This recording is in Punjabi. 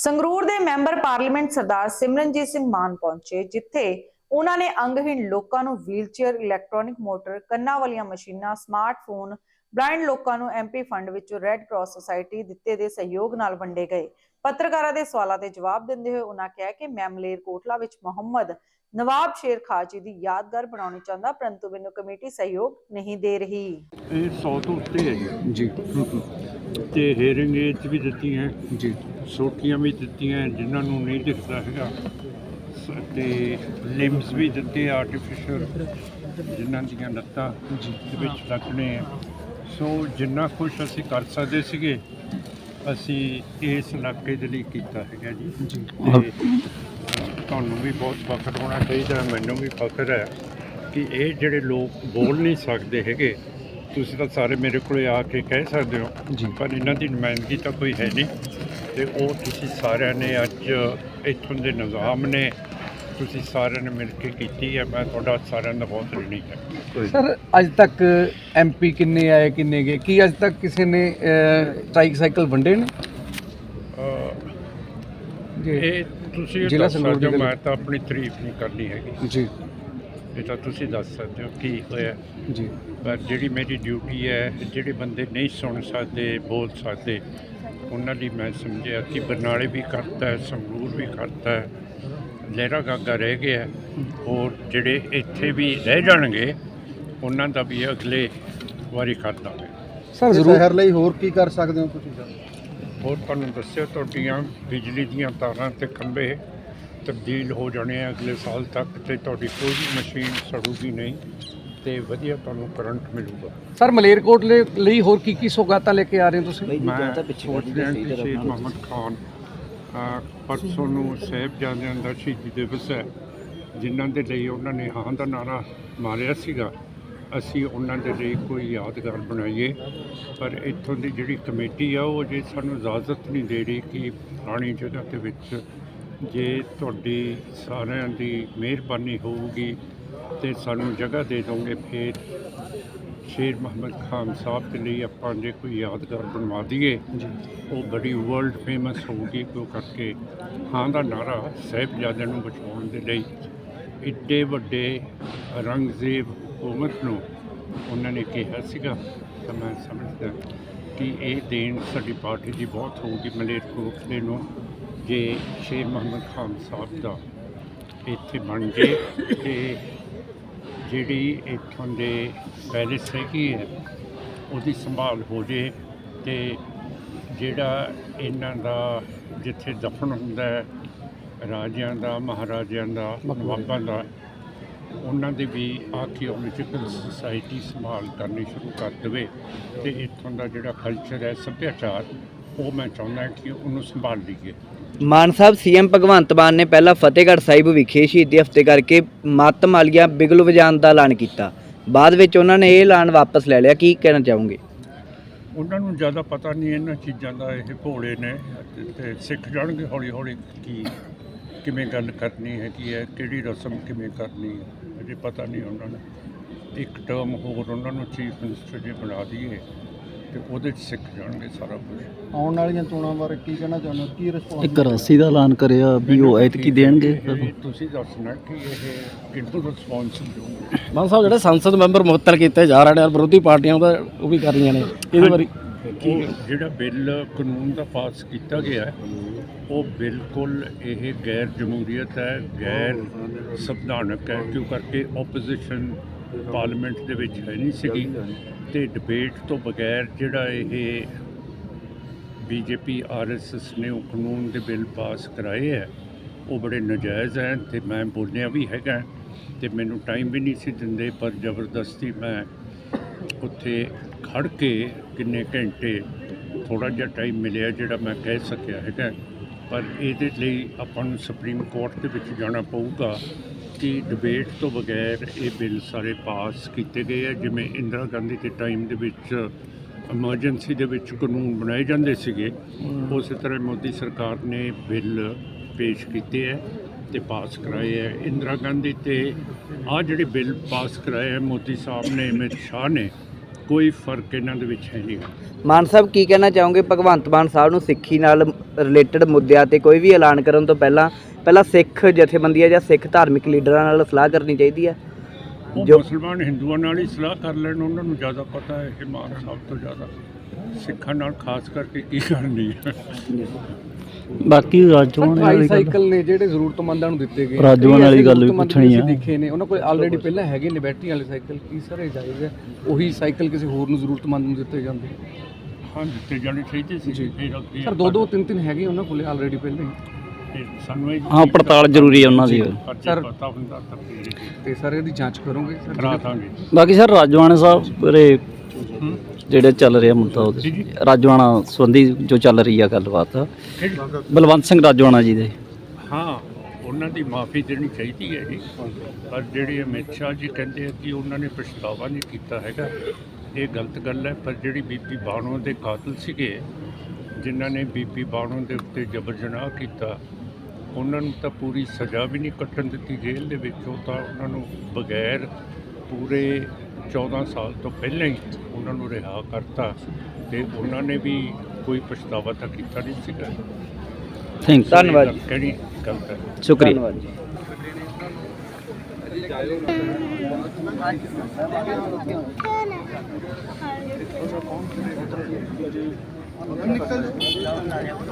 ਸੰਗਰੂਰ ਦੇ ਮੈਂਬਰ ਪਾਰਲੀਮੈਂਟ ਸਰਦਾਰ ਸਿਮਰਨਜੀਤ ਸਿੰਘ ਮਾਨ ਪਹੁੰਚੇ, ਜਿੱਥੇ ਉਹਨਾਂ ਨੇ ਅੰਗਹੀਣ ਲੋਕਾਂ ਨੂੰ ਵੀਲਚੇਅਰ, ਇਲੈਕਟ੍ਰੋਨਿਕ ਮੋਟਰ, ਕੰਨਾਂ ਵਾਲੀਆਂ ਮਸ਼ੀਨਾਂ, ਸਮਾਰਟਫੋਨ, ਬਲਾਈਂਡ ਲੋਕਾਂ ਨੂੰ ਐਮਪੀ ਫੰਡ ਵਿੱਚੋਂ ਰੈੱਡ ਕਰਾਸ ਸੁਸਾਇਟੀ ਦਿੱਤੇ ਦੇ ਸਹਿਯੋਗ ਨਾਲ ਵੰਡੇ ਗਏ। ਪੱਤਰਕਾਰਾਂ ਦੇ ਸਵਾਲਾਂ ਦੇ ਜਵਾਬ ਦਿੰਦੇ ਹੋਏ ਉਹਨਾਂ ਕਿਹਾ ਕਿ ਮੈਮਲੇਰ ਕੋਟਲਾ ਵਿੱਚ ਮੁਹੰਮਦ ਨਵਾਬ ਸ਼ੇਰ ਖਾਜੀ ਦੀ ਯਾਦਗਾਰ ਬਣਾਉਣੀ ਚਾਹੁੰਦਾ ਪਰੰਤੂ ਮੈਨੂੰ ਕਮੇਟੀ ਸਹਿਯੋਗ ਨਹੀਂ ਦੇ ਰਹੀ। ਇਹ 100 ਤੋਂ ਉੱਤੇ ਹੈ ਜੀ ਜੀ। ਤੇ ਹੀਅਰਿੰਗ ਏਜ ਵੀ ਦਿੱਤੀਆਂ ਜੀ। ਸੋਟੀਆਂ ਵੀ ਦਿੱਤੀਆਂ ਜਿਨ੍ਹਾਂ ਨੂੰ ਨਹੀਂ ਦਿਖਦਾ ਹੈਗਾ। ਤੇ ਲਿੰਬਸ ਵੀ ਦਿੱਤੇ ਆਰਟੀਫੀਸ਼ੀਅਲ ਜਿਨ੍ਹਾਂ ਦੀਆਂ ਲੱਤਾਂ ਦੇ ਵਿੱਚ ਲੱਗਣੇ ਆ। ਸੋ ਜਿੰਨਾ ਕੁਝ ਅਸੀਂ ਕਰ ਸਕਦੇ ਸੀਗੇ ਅਸੀਂ ਇਸ ਇਲਾਕੇ ਦੇ ਲਈ ਕੀਤਾ ਹੈਗਾ ਜੀ। ਜੀ। ਤੇ ਤੁਹਾਨੂੰ ਵੀ ਬਹੁਤ ਫਖਰ ਹੋਣਾ ਚਾਹੀਦਾ ਮੈਨੂੰ ਵੀ ਫਖਰ ਹੈ ਕਿ ਇਹ ਜਿਹੜੇ ਲੋਕ ਬੋਲ ਨਹੀਂ ਸਕਦੇ ਹੈਗੇ ਤੁਸੀਂ ਤਾਂ ਸਾਰੇ ਮੇਰੇ ਕੋਲੇ ਆ ਕੇ ਕਹਿ ਸਕਦੇ ਹੋ ਜੀ। ਪਰ ਇਹਨਾਂ ਦੀ ਨੁਮਾਇੰਦਗੀ ਤਾਂ ਕੋਈ ਹੈ ਨਹੀਂ ਤੇ ਉਹ ਤੁਸੀਂ ਸਾਰਿਆਂ ਨੇ ਅੱਜ ਇੱਥੋਂ ਦੇ ਨਿਜ਼ਾਮ ਨੇ ਤੁਸੀਂ ਸਾਰਿਆਂ ਨੇ ਮਿਲ ਕੇ ਕੀਤੀ ਹੈ ਮੈਂ ਤੁਹਾਡਾ ਸਾਰਿਆਂ ਦਾ ਬਹੁਤ ਰਿਣੀ ਹੈ। ਸਰ ਅੱਜ ਤੱਕ ਐਮਪੀ ਕਿੰਨੇ ਆਏ ਕਿੰਨੇ ਗਏ? ਕੀ ਅੱਜ ਤੱਕ ਕਿਸੇ ਨੇ ਟ੍ਰਾਈਸਾਈਕਲ ਵੰਡੇ ਨੇ? ਜੀ। ਇਹ ਤੁਸੀਂ ਜ਼ਿਲ੍ਹਾ ਸੰਗਰੂਰ ਦੀ ਮੈਂ ਤਾਂ ਆਪਣੀ ਤਾਰੀਫ ਨਹੀਂ ਕਰਨੀ ਹੈਗੀ। ਜੀ। ਇਹ ਤਾਂ ਤੁਸੀਂ ਦੱਸ ਸਕਦੇ ਹੋ ਕੀ ਹੋਇਆ। ਜੀ। ਪਰ ਜਿਹੜੀ ਮੇਰੀ ਡਿਊਟੀ ਹੈ ਜਿਹੜੇ ਬੰਦੇ ਨਹੀਂ ਸੁਣ ਸਕਦੇ ਬੋਲ ਸਕਦੇ ਉਹਨਾਂ ਲਈ ਮੈਂ ਸਮਝਿਆ ਕਿ ਬਰਨਾਲੇ ਵੀ ਕਰਤਾ ਹੈ ਸੰਗਰੂਰ ਵੀ ਕਰਤਾ ਹੈ ਲਹਿਰਾ ਗਾਗਾ ਰਹਿ ਗਿਆ ਹੋਰ ਜਿਹੜੇ ਇੱਥੇ ਵੀ ਰਹਿ ਜਾਣਗੇ ਉਹਨਾਂ ਦਾ ਵੀ ਅਗਲੇ ਵਾਰੀ ਕਰ ਦਾਂਗੇ ਸਰ ਜ਼ਰੂਰ ਲਈ ਹੋਰ ਕੀ ਕਰ ਸਕਦੇ ਹੋ ਤੁਸੀਂ? ਸਰ ਹੋਰ ਤੁਹਾਨੂੰ ਦੱਸਿਆ ਤੁਹਾਡੀਆਂ ਬਿਜਲੀ ਦੀਆਂ ਤਾਰਾਂ ਤੇ ਖੰਭੇ ਤਬਦੀਲ ਹੋ ਜਾਣੇ ਆ ਅਗਲੇ ਸਾਲ ਤੱਕ ਤੇ ਤੁਹਾਡੀ ਕੋਈ ਵੀ ਮਸ਼ੀਨ ਸੜੂਗੀ ਨਹੀਂ ਤੇ ਵਧੀਆ ਤੁਹਾਨੂੰ ਕਰੰਟ ਮਿਲੂਗਾ। ਸਰ ਮਲੇਰਕੋਟ ਲਈ- ਲਈ ਹੋਰ ਕੀ ਕੀ ਸੌਗਾਤਾਂ ਲੈ ਕੇ ਆ ਰਹੇ ਹੋ ਤੁਸੀਂ? ਮੈਂ ਕਿ ਸ਼ੇਖ ਮੁਹੰਮਦ ਖਾਨ ਪਰਸੋਂ ਨੂੰ ਸਾਹਿਬਜ਼ਾਦਿਆਂ ਦਾ ਸ਼ਹੀਦੀ ਦਿਵਸ ਹੈ ਜਿਨ੍ਹਾਂ ਦੇ ਲਈ ਉਹਨਾਂ ਨੇ ਹਾਂ ਦਾ ਨਾਰਾ ਮਾਰਿਆ ਸੀਗਾ। ਅਸੀਂ ਉਹਨਾਂ ਦੇ ਲਈ ਕੋਈ ਯਾਦਗਾਰ ਬਣਾਈਏ ਪਰ ਇੱਥੋਂ ਦੀ ਜਿਹੜੀ ਕਮੇਟੀ ਆ ਉਹ ਜੇ ਸਾਨੂੰ ਇਜਾਜ਼ਤ ਨਹੀਂ ਦੇ ਰਹੀ ਕਿ ਪੁਰਾਣੀ ਜਗ੍ਹਾ ਦੇ ਵਿੱਚ ਜੇ ਤੁਹਾਡੀ ਸਾਰਿਆਂ ਦੀ ਮਿਹਰਬਾਨੀ ਹੋਊਗੀ ਤੇ ਸਾਨੂੰ ਜਗ੍ਹਾ ਦੇ ਦੋਗੇ ਫਿਰ ਸ਼ੇਰ ਮੁਹੰਮਦ ਖਾਨ ਸਾਹਿਬ ਦੇ ਲਈ ਆਪਾਂ ਜੇ ਕੋਈ ਯਾਦਗਾਰ ਬਣਵਾ ਦਈਏ ਉਹ ਬੜੀ ਵਰਲਡ ਫੇਮਸ ਹੋਊਗੀ ਕਿਉਂ ਕਰਕੇ ਹਾਂ ਦਾ ਨਾਰਾ ਸਾਹਿਬਜ਼ਾਦਿਆਂ ਨੂੰ ਬਚਾਉਣ ਦੇ ਲਈ। ਇੱਡੇ ਵੱਡੇ ਰੰਗਜ਼ੇਬ ਉਮਰ ਨੂੰ ਉਹਨਾਂ ਨੇ ਕਿਹਾ ਸੀਗਾ, ਤਾਂ ਮੈਂ ਸਮਝਦਾ ਕਿ ਇਹ ਦੇਣ ਸਾਡੀ ਪਾਰਟੀ ਦੀ ਬਹੁਤ ਹੋਊਗੀ। ਮਲੇਰਕੋਟਲੇ ਨੂੰ ਜੇ ਸ਼ੇਰ ਮੁਹੰਮਦ ਖਾਨ ਸਾਹਿਬ ਦਾ ਇੱਥੇ ਬਣ ਜੇ, ਤੇ ਜਿਹੜੀ ਇੱਥੋਂ ਦੇ ਪੈਲੇਸ ਹੈਗੀ ਹੈ, ਉਹਦੀ ਸੰਭਾਲ ਹੋ ਜੇ, ਤੇ ਜਿਹੜਾ ਇਹਨਾਂ ਦਾ ਜਿੱਥੇ ਦਫਨ ਹੁੰਦਾ ਹੈ, ਰਾਜਿਆਂ ਦਾ, ਮਹਾਰਾਜਿਆਂ ਦਾ, ਨਵਾਬਾਂ ਦਾ ਉਹਨਾਂ ਦੀ ਵੀ ਆਰਕੀਓਲੋਜੀਕਲ ਸੁਸਾਇਟੀ ਸੰਭਾਲ ਕਰਨੀ ਸ਼ੁਰੂ ਕਰ ਦੇਵੇ ਤੇ ਇੱਥੋਂ ਦਾ ਜਿਹੜਾ ਕਲਚਰ ਹੈ ਸੱਭਿਆਚਾਰ ਉਹ ਮੈਂ ਚਾਹੁੰਦਾ ਕਿ ਉਹਨੂੰ ਸੰਭਾਲ ਲਈਏ। ਮਾਨ ਸਾਹਿਬ ਸੀਐਮ ਭਗਵੰਤ ਮਾਨ ਨੇ ਪਹਿਲਾਂ ਫਤਿਹਗੜ੍ਹ ਸਾਹਿਬ ਵਿਖੇ ਸ਼ਹੀਦੀ ਹਫ਼ਤੇ ਕਰਕੇ ਮੱਤ ਮਾਲੀਆ ਬਿਗਲ ਵਜਾਉਣ ਦਾ ਐਲਾਨ ਕੀਤਾ। ਬਾਅਦ ਵਿੱਚ ਉਹਨਾਂ ਨੇ ਇਹ ਐਲਾਨ ਵਾਪਸ ਲੈ ਲਿਆ ਕੀ ਕਹਿਣਾ ਚਾਹੋਗੇ? ਉਹਨਾਂ ਨੂੰ ਜ਼ਿਆਦਾ ਪਤਾ ਨਹੀਂ ਇਹਨਾਂ ਚੀਜ਼ਾਂ ਦਾ ਇਹ ਭੋਲੇ ਨੇ ਤੇ ਸਿੱਖ ਜਾਣਗੇ ਹੌਲੀ ਹੌਲੀ ਕੀ ਕਿਵੇਂ ਗੱਲ ਕਰਨੀ ਹੈਗੀ ਹੈ ਕਿਹੜੀ ਰਸਮ ਕਿਵੇਂ ਕਰਨੀ ਹੈ ਅਜੇ ਪਤਾ ਨਹੀਂ ਉਹਨਾਂ ਨੂੰ। ਇੱਕ ਟਰਮ ਹੋਰ ਉਹਨਾਂ ਨੂੰ ਚੀਫ ਮਿਨਿਸਟਰ ਜੇ ਬਣਾ ਦਈਏ ਤੇ ਉਹਦੇ 'ਚ ਸਿੱਖ ਜਾਣਗੇ ਸਾਰਾ ਕੁਝ ਆਉਣ ਵਾਲੀਆਂ ਚੋਣਾਂ ਬਾਰੇ ਕੀ ਕਹਿਣਾ ਚਾਹੁੰਦੇ ਹੋ? ਕੀ ਰਿਸਪੌਂਸ ਇੱਕ ਰਾਸੀ ਦਾ ਐਲਾਨ ਕਰਿਆ ਵੀ ਉਹ ਐਤਕੀ ਦੇਣਗੇ। ਇਹ ਤੁਸੀਂ ਦੱਸਣਾ ਕਿ ਇਹ ਕਿੰਨੂੰ ਰਿਸਪੌਂਸ ਦਿਓਗੇ ਮਾਨ ਸਾਹਿਬ ਜਿਹੜੇ ਸੰਸਦ ਮੈਂਬਰ ਮੁਅੱਤਲ ਕੀਤੇ ਜਾ ਰਹੇ ਨੇ ਔਰ ਵਿਰੋਧੀ ਪਾਰਟੀਆਂ ਦਾ ਉਹ ਵੀ ਕਰ ਰਹੀਆਂ ਨੇ। ਇਹਦੇ ਬਾਰੇ ਜਿਹੜਾ ਬਿੱਲ ਕਾਨੂੰਨ ਦਾ ਪਾਸ ਕੀਤਾ ਗਿਆ ਹੈ, ਉਹ ਬਿਲਕੁਲ ਇਹ ਗੈਰ ਜਮਹੂਰੀਅਤ ਹੈ, ਗੈਰ ਸੰਵਿਧਾਨਕ ਹੈ, ਕਿਉਂ ਕਰਕੇ ਆਪੋਜੀਸ਼ਨ ਪਾਰਲੀਮੈਂਟ ਦੇ ਵਿੱਚ ਹੈ ਨਹੀਂ ਸੀਗੀ ਤੇ ਡਿਬੇਟ ਤੋਂ ਬਗੈਰ ਜਿਹੜਾ ਇਹ ਬੀਜੇਪੀ ਆਰਐਸਐਸ ਨੇ ਉਹ ਕਾਨੂੰਨ ਦੇ ਬਿੱਲ ਪਾਸ ਕਰਾਏ ਹੈ, ਉਹ ਬੜੇ ਨਜਾਇਜ਼ ਹੈ ਤੇ ਮੈਂ ਬੋਲਿਆ ਵੀ ਹੈਗਾ ਤੇ ਮੈਨੂੰ ਟਾਈਮ ਵੀ ਨਹੀਂ ਸੀ ਦਿੰਦੇ, ਪਰ ਜ਼ਬਰਦਸਤੀ ਮੈਂ ਉੱਥੇ ਖੜ ਕੇ ਕਿੰਨੇ ਘੰਟੇ ਥੋੜਾ ਜਿਹਾ ਟਾਈਮ ਮਿਲਿਆ ਜਿਹੜਾ ਮੈਂ ਕਹਿ ਸਕਿਆ ਹੈਗਾ। ਪਰ ਇਹਦੇ ਲਈ ਆਪਾਂ ਨੂੰ ਸੁਪਰੀਮ ਕੋਰਟ ਦੇ ਵਿੱਚ ਜਾਣਾ ਪਊਗਾ ਕਿ ਡਿਬੇਟ ਤੋਂ ਬਗੈਰ ਇਹ ਬਿੱਲ ਸਾਰੇ ਪਾਸ ਕੀਤੇ ਗਏ ਆ ਜਿਵੇਂ ਇੰਦਰਾ ਗਾਂਧੀ ਦੇ ਟਾਈਮ ਦੇ ਵਿੱਚ ਐਮਰਜੈਂਸੀ ਦੇ ਵਿੱਚ ਕਾਨੂੰਨ ਬਣਾਏ ਜਾਂਦੇ ਸੀਗੇ। ਉਸੇ ਤਰ੍ਹਾਂ ਮੋਦੀ ਸਰਕਾਰ ਨੇ ਬਿੱਲ ਪੇਸ਼ ਕੀਤੇ ਹੈ ਤੇ ਪਾਸ ਕਰਾਏ ਹੈ ਇੰਦਰਾ ਗਾਂਧੀ ਤੇ ਆ ਜਿਹੜੇ ਬਿੱਲ ਪਾਸ ਕਰਾਏ ਹੈ ਮੋਦੀ ਸਾਹਿਬ ਨੇ ਅਮਿਤ ਸ਼ਾਹ ਨੇ ਕੋਈ ਫ਼ਰਕ ਇਹਨਾਂ ਦੇ ਵਿੱਚ ਹੈ ਨਹੀਂ ਮਾਨ ਸਾਹਿਬ ਕੀ ਕਹਿਣਾ ਚਾਹੋਗੇ? ਭਗਵੰਤ ਮਾਨ ਸਾਹਿਬ ਨੂੰ ਸਿੱਖੀ ਨਾਲ ਰਿਲੇਟਡ ਮੁੱਦਿਆਂ ਤੇ ਕੋਈ ਵੀ ਐਲਾਨ ਕਰਨ ਤੋਂ ਪਹਿਲਾਂ ਪਹਿਲਾਂ ਸਿੱਖ ਜਥੇਬੰਦੀਆਂ ਜਾਂ ਸਿੱਖ ਧਾਰਮਿਕ ਲੀਡਰਾਂ ਨਾਲ ਸਲਾਹ ਕਰਨੀ ਚਾਹੀਦੀ ਹੈ? ਜੋ- ਮੁਸਲਮਾਨ ਹਿੰਦੂਆਂ ਨਾਲ ਹੀ ਸਲਾਹ ਕਰ ਲੈਣ ਉਹਨਾਂ ਨੂੰ ਜ਼ਿਆਦਾ ਪਤਾ ਹੈ ਕਿ ਮਾਨ ਸਭ ਤੋਂ ਜ਼ਿਆਦਾ ਸਿੱਖਾਂ ਨਾਲ ਖਾਸ ਕਰਕੇ ਕੀ ਕਰਨੀ ਹੈ। ਬਾਕੀ ਰਾਜਵਾਨ ਵਾਲੀ ਗੱਲ ਟ੍ਰਾਈਸਾਈਕਲ ਨੇ ਜਿਹੜੇ ਜ਼ਰੂਰਤਮੰਦਾਂ ਨੂੰ ਦਿੱਤੇ ਗਏ ਕਈ ਵਾਲੀ ਗੱਲ ਵੀ ਪੁੱਛਣੀ ਆ। ਦੇਖੇ ਨੇ। ਉਹਨਾਂ ਕੋਲ ਆਲਰੇਡੀ ਪਹਿਲਾਂ ਹੈਗੇ ਨੇ ਬੈਟਰੀ ਵਾਲੇ ਸਾਈਕਲ ਕੀ ਸਰ ਇਹ ਜਾਇਜ਼ ਹੈ? ਉਹੀ ਸਾਈਕਲ ਕਿਸੇ ਹੋਰ ਨੂੰ ਜ਼ਰੂਰਤਮੰਦ ਨੂੰ ਦਿੱਤੇ ਜਾਂਦੇ। ਹਾਂ ਦਿੱਤੇ ਜਾਣੇ ਚਾਹੀਦੇ ਸੀ। ਜੀ। ਫਿਰ ਅੱਗੇ ਸਰ ਦੋ ਦੋ ਤਿੰਨ ਤਿੰਨ ਹੈਗੇ ਉਹਨਾਂ ਕੋਲੇ ਆਲਰੇਡੀ ਪਹਿਲਾਂ ਹੀ। ਫਿਰ ਸਾਨੂੰ ਇਹ ਹਾਂ ਪੜਤਾਲ ਜ਼ਰੂਰੀ ਹੈ ਉਹਨਾਂ ਦੀ। ਸਰ ਸਰ- ਪਤਾ ਹੁੰਦਾ ਤਾਂ ਫਿਰ ਹੀ ਤੇ। ਸਰ ਇਹਦੀ ਜਾਂਚ ਕਰੋਗੇ? ਸਰ ਕਰਾ ਦਾਂਗੇ। ਬਾਕੀ ਸਰ ਰਾਜਵਾਨ ਸਾਹਿਬ ਬਾਰੇ ਜਿਹੜੇ ਚੱਲ ਰਿਹਾ ਮੁੱਦਾ ਉਹਦੇ। ਰਾਜਵਾਨਾ ਸੰਬੰਧੀ ਜੋ ਚੱਲ ਰਹੀ ਆ ਗੱਲਬਾਤ। ਬਲਵੰਤ ਸਿੰਘ ਰਾਜਵਾਨਾ ਜੀ ਦੇ। ਹਾਂ ਉਹਨਾਂ ਦੀ ਮਾਫੀ ਦੇਣੀ ਚਾਹੀਦੀ ਹੈ ਜੀ। ਪਰ ਜਿਹੜੇ ਅਮਿਤ ਸ਼ਾਹ ਜੀ ਕਹਿੰਦੇ ਆ ਕਿ ਉਹਨਾਂ ਨੇ ਪਛਤਾਵਾ ਨਹੀਂ ਕੀਤਾ ਹੈਗਾ। ਇਹ ਗਲਤ ਗੱਲ ਹੈ ਪਰ ਜਿਹੜੀ ਬੀਬੀ ਬਾਣੋ ਦੇ ਕਾਤਲ ਸੀਗੇ ਜਿਨ੍ਹਾਂ ਨੇ ਬੀਬੀ ਬਾਣੋ ਦੇ ਉੱਤੇ ਜਬਰ ਜਨਾਹ ਕੀਤਾ ਉਹਨਾਂ ਨੂੰ ਤਾਂ ਪੂਰੀ ਸਜ਼ਾ ਵੀ ਨਹੀਂ ਕੱਟਣ ਦਿੱਤੀ ਜੇਲ੍ਹ ਦੇ ਵਿੱਚ। ਉਹ ਤਾਂ ਉਹਨਾਂ ਨੂੰ ਬਗੈਰ ਪੂਰੇ 14 ਸਾਲ ਤੋਂ ਪਹਿਲਾਂ ਹੀ ਉਹਨਾਂ ਨੂੰ ਰਿਹਾ ਕਰਤਾ ਤੇ ਉਹਨਾਂ ਨੇ ਵੀ ਕੋਈ ਪਛਤਾਵਾ ਤਾਂ ਕੀਤਾ ਨਹੀਂ ਸੀਗਾ। ਥੈਂਕ ਯੂ ਧੰਨਵਾਦ ਜੀ। ਕਿਹੜੀ ਗਲਤ ਹੈ? ਸ਼ੁਕਰੀਆ। ਧੰਨਵਾਦ ਜੀ।